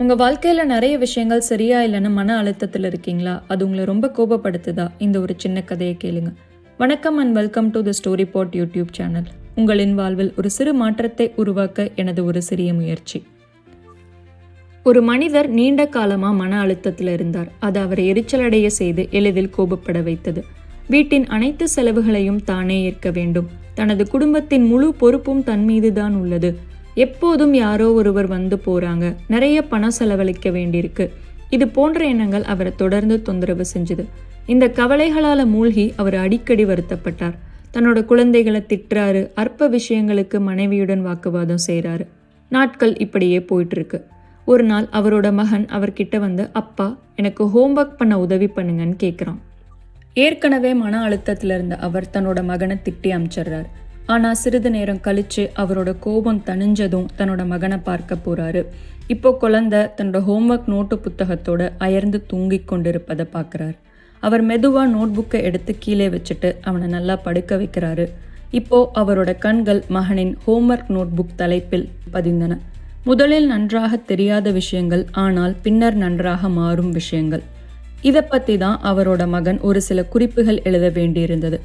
உங்கள் வாழ்க்கையில் நிறைய விஷயங்கள் சரியா இல்லைன்னு மன அழுத்தத்தில் இருக்கீங்களா? அது உங்களை ரொம்ப கோபப்படுத்துதா? இந்த ஒரு சின்ன கதையை கேளுங்க. வணக்கம் and welcome to the story pod YouTube channel உங்களின் வாழ்வில் ஒரு சிறு மாற்றத்தை உருவாக்க எனது ஒரு சிறிய முயற்சி. ஒரு மனிதர் நீண்ட காலமா மன அழுத்தத்தில் இருந்தார். அது அவரை எரிச்சலடைய செய்து எளிதில் கோபப்பட வைத்தது. வீட்டின் அனைத்து செலவுகளையும் தானே ஏற்க வேண்டும். தனது குடும்பத்தின் முழு பொறுப்பும் தன் மீதுதான் உள்ளது. எப்போதும் யாரோ ஒருவர் வந்து போறாங்க. நிறைய பணம் செலவழிக்க வேண்டியிருக்கு. இது போன்ற எண்ணங்கள் அவரை தொடர்ந்து தொந்தரவு செஞ்சது. இந்த கவலைகளால் மூழ்கி அவர் அடிக்கடி வருத்தப்பட்டார். தன்னோட குழந்தைகளை திட்டுறாரு. அற்ப விஷயங்களுக்கு மனைவியுடன் வாக்குவாதம் செய்கிறாரு நாட்கள் இப்படியே போயிட்டு இருக்கு ஒரு நாள் அவரோட மகன் அவர்கிட்ட வந்து அப்பா எனக்கு ஹோம்ஒர்க் பண்ண உதவி பண்ணுங்கன்னு கேட்குறான் ஏற்கனவே மன அழுத்தத்தில் இருந்த அவர் தன்னோட மகனை திட்டி அமைச்சிடுறார். ஆனால் சிறிது நேரம் கழித்து அவரோட கோபம் தணிஞ்சதும் தன்னோட மகனை பார்க்க போகிறாரு இப்போ குழந்தை தன்னோட ஹோம்ஒர்க் நோட்டு புத்தகத்தோட அயர்ந்து தூங்கி கொண்டிருப்பதை பார்க்குறாரு. அவர் மெதுவாக நோட் புக்கை எடுத்து கீழே வச்சுட்டு அவனை நல்லா படுக்க வைக்கிறாரு. இப்போ அவரோட கண்கள் மகனின் ஹோம்ஒர்க் நோட் புக் தலைப்பில் பதிந்தன. முதலில் நன்றாக தெரியாத விஷயங்கள் ஆனால் பின்னர் நன்றாக மாறும் விஷயங்கள். இதை பற்றி தான் அவரோட மகன் ஒரு சில குறிப்புகள் எழுத வேண்டியிருந்தது.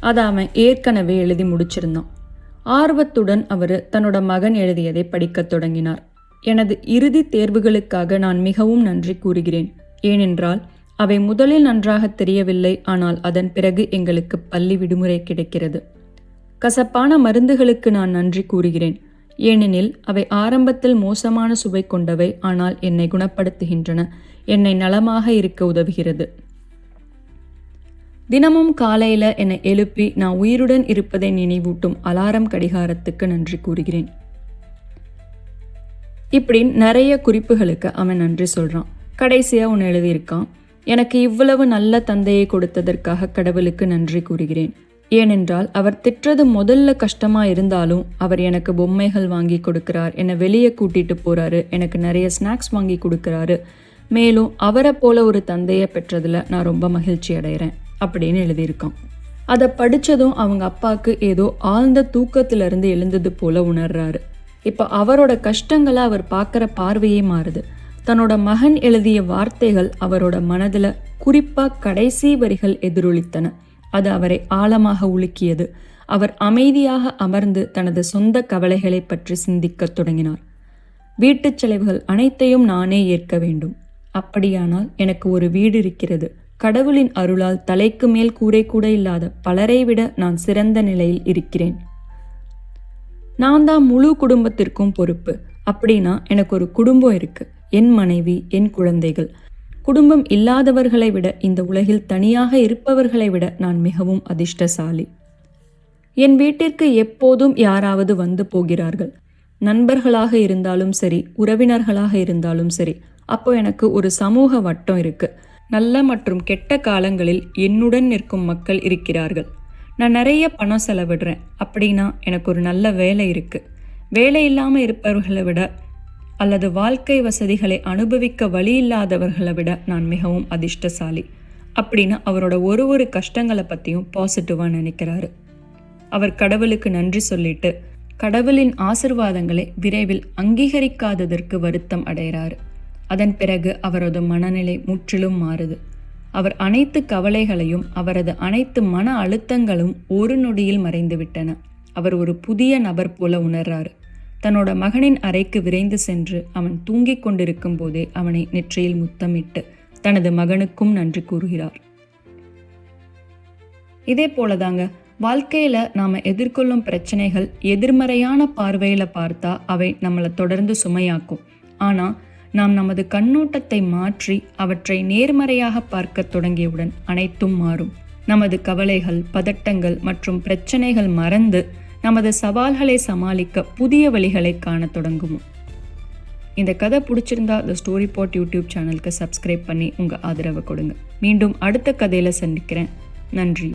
அதை அவன் ஏற்கனவே எழுதி முடிச்சிருந்தான். ஆர்வத்துடன் அவர் தன்னோட மகன் எழுதியதை படிக்கத் தொடங்கினார். எனது இறுதி தேர்வுகளுக்காக நான் மிகவும் நன்றி கூறுகிறேன். ஏனென்றால் அவை முதலில் நன்றாக தெரியவில்லை ஆனால் அதன் பிறகு எங்களுக்கு பள்ளி விடுமுறை கிடைக்கிறது. கசப்பான மருந்துகளுக்கு நான் நன்றி கூறுகிறேன். ஏனெனில் அவை ஆரம்பத்தில் மோசமான சுவை கொண்டவை ஆனால் என்னை குணப்படுத்துகின்றன. என்னை நலமாக இருக்க உதவுகிறது. தினமும் காலையில் என்னை எழுப்பி நான் உயிருடன் இருப்பதை நினைவூட்டும் அலாரம் கடிகாரத்துக்கு நன்றி கூறுகிறேன். இப்படி நிறைய குறிப்புகளுக்கு அவன் நன்றி சொல்கிறான் கடைசியாக ஒன்று எழுதியிருக்கான். எனக்கு இவ்வளவு நல்ல தந்தையை கொடுத்ததற்காக கடவுளுக்கு நன்றி கூறுகிறேன். ஏனென்றால் அவர் திட்டுறது முதல்ல கஷ்டமா இருந்தாலும் அவர் எனக்கு பொம்மைகள் வாங்கி கொடுக்கிறார் என்னை வெளியே கூட்டிட்டு போறாரு எனக்கு நிறைய ஸ்நாக்ஸ் வாங்கி கொடுக்கிறாரு. மேலும் அவரை போல ஒரு தந்தையை பெற்றதில் நான் ரொம்ப மகிழ்ச்சி அடைகிறேன். அப்படின்னு எழுதியிருக்கான். அதை படித்ததும் அவங்க அப்பாவுக்கு ஏதோ ஆழ்ந்த தூக்கத்திலிருந்து எழுந்தது போல உணர்றாரு. இப்போ அவரோட கஷ்டங்களை அவர் பார்க்குற பார்வையே மாறுது. தன்னோட மகன் எழுதிய வார்த்தைகள் அவரோட மனதில் குறிப்பாக கடைசி வரிகள் எதிரொலித்தன. அது அவரை ஆழமாக உலுக்கியது. அவர் அமைதியாக அமர்ந்து தனது சொந்த கவலைகளை பற்றி சிந்திக்கத் தொடங்கினார். வீட்டுச் செலவுகள் அனைத்தையும் நானே ஏற்க வேண்டும். அப்படியானால் எனக்கு ஒரு வீடு இருக்கிறது. கடவுளின் அருளால் தலைக்கு மேல் கூரை கூட இல்லாத பலரை விட நான் சிறந்த நிலையில் இருக்கிறேன். நான் தான் முழு குடும்பத்திற்கும் பொறுப்பு. அப்படின்னா எனக்கு ஒரு குடும்பம் இருக்கு. என் மனைவி என் குழந்தைகள். குடும்பம் இல்லாதவர்களை விட இந்த உலகில் தனியாக இருப்பவர்களை விட நான் மிகவும் அதிர்ஷ்டசாலி. என் வீட்டிற்கு எப்போதும் யாராவது வந்து போகிறார்கள். நண்பர்களாக இருந்தாலும் சரி உறவினர்களாக இருந்தாலும் சரி அப்போ எனக்கு ஒரு சமூக வட்டம் இருக்குது நல்ல மற்றும் கெட்ட காலங்களில் என்னுடன் நிற்கும் மக்கள் இருக்கிறார்கள். நான் நிறைய பணம் செலவிடுறேன். அப்படின்னா எனக்கு ஒரு நல்ல வேலை இருக்குது வேலை இல்லாமல் இருப்பவர்களை விட அல்லது வாழ்க்கை வசதிகளை அனுபவிக்க வழி இல்லாதவர்களை விட நான் மிகவும் அதிர்ஷ்டசாலி. அப்படின்னு அவரோட ஒரு ஒரு கஷ்டங்களை பற்றியும் பாசிட்டிவாக நினைக்கிறாரு. அவர் கடவுளுக்கு நன்றி சொல்லிட்டு கடவுளின் ஆசிர்வாதங்களை விரைவில் அங்கீகரிக்காததற்கு வருத்தம் அடைகிறாரு. அதன் பிறகு அவரது மனநிலை முற்றிலும் மாறுது. அவர் அனைத்து கவலைகளையும் அவரது அனைத்து மன அழுத்தங்களும் ஒரு நொடியில் மறைந்துவிட்டன அவர் ஒரு புதிய நபர் போல உணர்றாரு. தன்னோட மகனின் அறைக்கு விரைந்து சென்று அவன் தூங்கிக் கொண்டிருக்கும் போதே அவனை நெற்றியில் முத்தமிட்டு தனது மகனுக்கும் நன்றி கூறுகிறார். இதே போலதாங்க வாழ்க்கையில நாம எதிர்கொள்ளும் பிரச்சனைகள் எதிர்மறையான பார்வையில பார்த்தா அவை நம்மளை தொடர்ந்து சுமையாக்கும். ஆனா நாம் நமது கண்ணோட்டத்தை மாற்றி அவற்றை நேர்மறையாக பார்க்க தொடங்கியவுடன் அனைத்தும் மாறும். நமது கவலைகள் பதட்டங்கள் மற்றும் பிரச்சனைகள் மறந்து நமது சவால்களை சமாளிக்க புதிய வழிகளை காண தொடங்குவோம் இந்த கதை பிடிச்சிருந்தா த ஸ்டோரி பாட் யூடியூப் சேனலுக்கு சப்ஸ்கிரைப் பண்ணி உங்கள் ஆதரவை கொடுங்க. மீண்டும் அடுத்த கதையில் சந்திக்கிறேன். நன்றி.